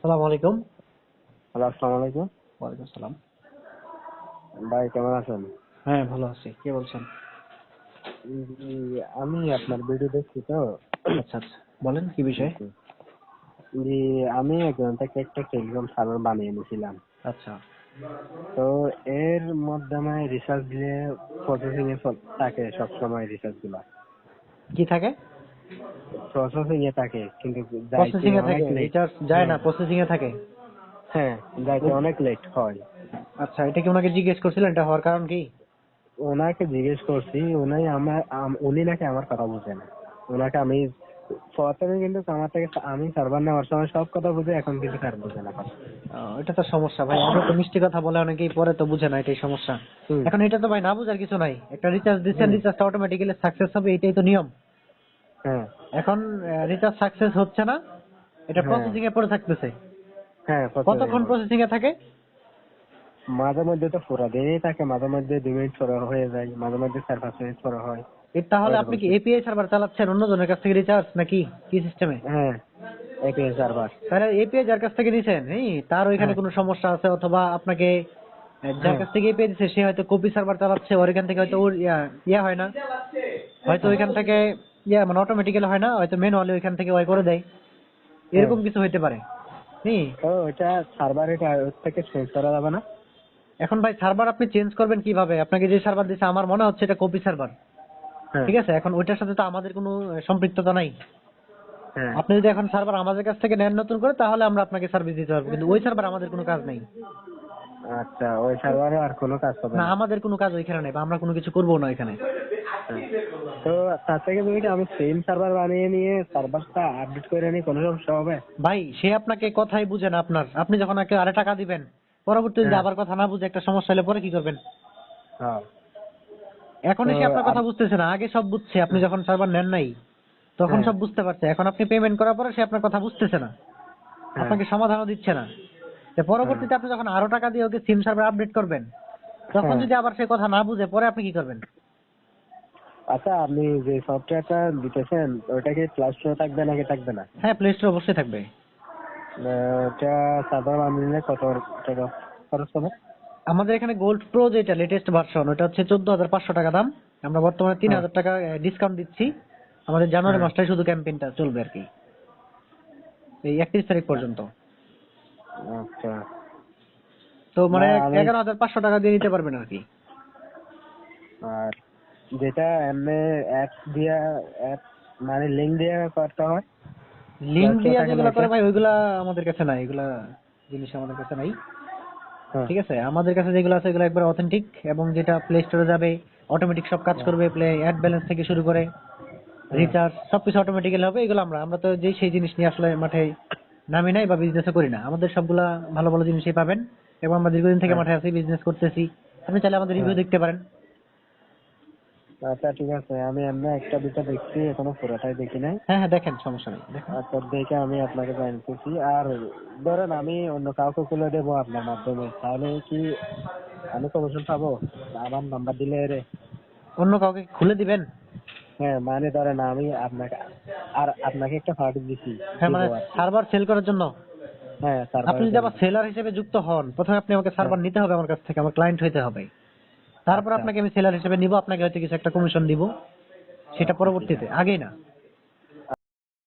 সালাম আলাইকুম। হ্যালো আসসালামু আলাইকুম। ওয়ালাইকুম সালাম ভাই কেমন আছেন? হ্যাঁ ভালো আছি। কে বলছেন? আমি আপনার ভিডিও দেখছি তো। আচ্ছা আচ্ছা। বলেন কি বিষয়? জি আমি একজন থেকে একটা টেলিগ্রাম সার্ভার বানিয়ে নিয়েছিলাম। আচ্ছা। তো এর মাধ্যমে রিসার্চ দিয়ে প্রসেসিং এ থাকে সবসময় রিসার্চগুলা। কি থাকে? প্রসেসিং এ থাকে কিন্তু প্রসেসিং এ থাকে। এটা যায় না প্রসেসিং এ থাকে? হ্যাঁ যাইতে অনেক লেট হয়। আচ্ছা এটা কি ওনাকে জিজ্ঞেস করছিলেন? এটা হওয়ার কারণ কি? ওনাকে জিজ্ঞেস করছি উনি আমার আম- উনি নাকি আমার কথা বুঝে না। ওনাকে আমি প্রথমে কিন্তু আমার থেকে আমি সার্ভার নেওয়ার সময় সব কথা বুঝে এখন কিন্তু স্যার বুঝে না এটা তো সমস্যা ভাই। আমরা তো মিষ্টি কথা বলে অনেকেই পরে তো বুঝে না এটাই সমস্যা। এখন এটা তো ভাই না বুঝার কিছু নাই। একটা রিচার্জ দিচ্ছেন। রিচার্জটা অটোমেটিক্যালি সাকসেস হবে এটাই তো নিয়ম। হ্যাঁ। এখন রিচার্জ সাকসেস হচ্ছে না এটা হ্যাঁ। প্রসেসিং এ পড়ে থাকতেছে। হ্যাঁ কতক্ষণ প্রসেসিং এ থাকে? মাঝে মধ্যে তো পুরা দিনই থাকে মাঝে মধ্যে দুই মিনিট পরে হয়ে যায় মাঝে মধ্যে চার পাঁচ মিনিট পরে হয়। তাহলে আপনি কি এপিআই সার্ভার চালাচ্ছেন অন্য জনের কাছ থেকে রিচার্জ নাকি? কি সিস্টেমে হ্যাঁ এপিএস সার্ভার তাহলে এপিআই যার কাছ থেকে নিছেন এই তার ওইখানে হ্যাঁ। কোনো সমস্যা আছে অথবা আপনাকে যার হ্যাঁ। কাছ থেকে এপিআই দিছে সে হয়তো কপি সার্ভার চালাচ্ছে ওর এখান থেকে হয়তো ওর ইয়া ইয়া হয় না। হয়তো ওইখান থেকে ইয়া মানে অটোমেটিক্যালি হয় না হয়তো ম্যানুয়ালি ওইখান থেকে ওই করে দেয়। এরকম হ্যাঁ। কিছু হইতে পারে। হুম সার্ভার এটা থেকে চেঞ্জ করা যাবে না? এখন ভাই সার্ভার আপনি চেঞ্জ করবেন কীভাবে? আপনাকে যে সার্ভার দিছে আমার মনে হচ্ছে এটা কপি সার্ভার হ্যাঁ। ঠিক আছে? এখন ওইটার সাথে তো আমাদের কোনো সম্পৃক্ততা নাই। হ্যাঁ। আপনি যদি এখন সার্ভার আমাদের কাছ থেকে নেন নতুন করে তাহলে আমরা আপনাকে সার্ভিস দিতে পারব। কিন্তু ওই সার্ভার আমাদের কোনো কাজ নেই। আচ্ছা ওই সার্ভারে আর কোনো কাজ হবে না? আমাদের কোনো কাজ ওইখানে নেই বা আমরা কোনো কিছু করব না ওইখানে। তো তার থেকে যদি আমি সেম সার্ভার বানিয়ে নিয়ে সার্ভারটা আপডেট করে নিই কোনো সমস্যা হবে? ভাই সে আপনাকে কথাই বুঝে না আপনার। আপনি যখন একে আরে টাকা দিবেন পরবর্তীতে যদি হ্যাঁ। আবার কথা না বুঝে একটা সমস্যা হলে পরে কি করবেন? হ্যাঁ। এখন সে তো আপনার কথা বুঝতেছে না আগে সব বুঝছে আপনি যখন সার্ভার নেন নাই তখন হ্যাঁ। সব বুঝতে পারছে। এখন আপনি পেমেন্ট করার পরে সে আপনার কথা বুঝতেছে না। হ্যাঁ। আপনাকে সমাধানও দিচ্ছে না। পরবর্তীতে আপনি যখন আরও টাকা দিয়ে ওকে সিম সার্ভার আপডেট করবেন তখন হ্যাঁ। যদি আবার সে কথা না বুঝে পরে আপনি কি করবেন? আচ্ছা আপনি যে সফটওয়্যারটা দিতেছেন ওটা কি প্লাস স্টোরে থাকবে নাকি থাকবে না? হ্যাঁ প্লে স্টোর অবশ্যই থাকবে। ওটা সার্ভার বানিয়ে কত টাকা খরচ হবে? আমাদের এখানে গোল্ড প্রো যেটা লেটেস্ট ভার্সন ওটা হচ্ছে চোদ্দ হাজার পাঁচশো টাকা দাম। আমরা বর্তমানে তিন হাজার টাকা ডিসকাউন্ট দিচ্ছি। আমাদের জানুয়ারি হ্যাঁ। মাসটাই শুধু ক্যাম্পেইনটা চলবে আর কি। এই একত্রিশ তারিখ পর্যন্ত। আচ্ছা। তো মানে এগারো হাজার পাঁচশো টাকা দিয়ে নিতে পারবেন আর কি। আর যেটা এমনি অ্যাপ দিয়া অ্যাপ মানে লিঙ্ক দিয়ে করতে হয়। একশো দিয়ে যেগুলো করে ভাই ওইগুলা আমাদের কাছে নাই। এগুলা জিনিস আমাদের কাছে নাই। হ্যাঁ। ঠিক আছে? আমাদের কাছে যেগুলো আছে এগুলো একবার অথেন্টিক এবং যেটা প্লে স্টোরে যাবে অটোমেটিক সব কাজ করবে প্লে অ্যাড ব্যালেন্স থেকে শুরু করে রিচার্জ সবকিছু অটোমেটিক্যালি হবে এগুলো আমরা আমরা তো যে সেই জিনিস নিয়ে আসলে মাঠে নামি নাই বা বিজনেসও করি না। আমাদের সবগুলা ভালো ভালো জিনিসই পাবেন এবং আমরা দীর্ঘদিন থেকে হ্যাঁ। মাঠে আছি বিজনেস করতেছি। আপনি চাইলে আমাদের রিভিউ হ্যাঁ। দেখতে পারেন। আচ্ছা ঠিক আছে। আমি এমনি একটা দুটো দেখছি এখনও পুরোটাই দেখি নাই। হ্যাঁ হ্যাঁ দেখেন সমস্যা নেই আচ্ছা দেখে আমি আপনাকে জানতেছি আর ধরেন আমি অন্য কাউকে খুলে দেবো আপনার মাধ্যমে তাহলে কি আমি কমিশন পাবো? আমার নাম্বার দিলে রে অন্য কাউকে খুলে দিবেন? হ্যাঁ মানে ধরেন আমি আপনাকে আর আপনাকে একটা পার্টি দিছি হ্যাঁ মানে সার্ভার সেল করার জন্য? হ্যাঁ আপনি যদি আবার সেলার হিসেবে যুক্ত হন প্রথমে আপনি আমাকে সার্ভার নিতে হবে আমার কাছ থেকে আমার ক্লায়েন্ট হইতে হবে। তারপর আচ্ছা। আপনাকে আমি সেলার হিসেবে নিব আপনাকে হয়তো কিছু একটা কমিশন দিব সেটা পরবর্তীতে আগেই না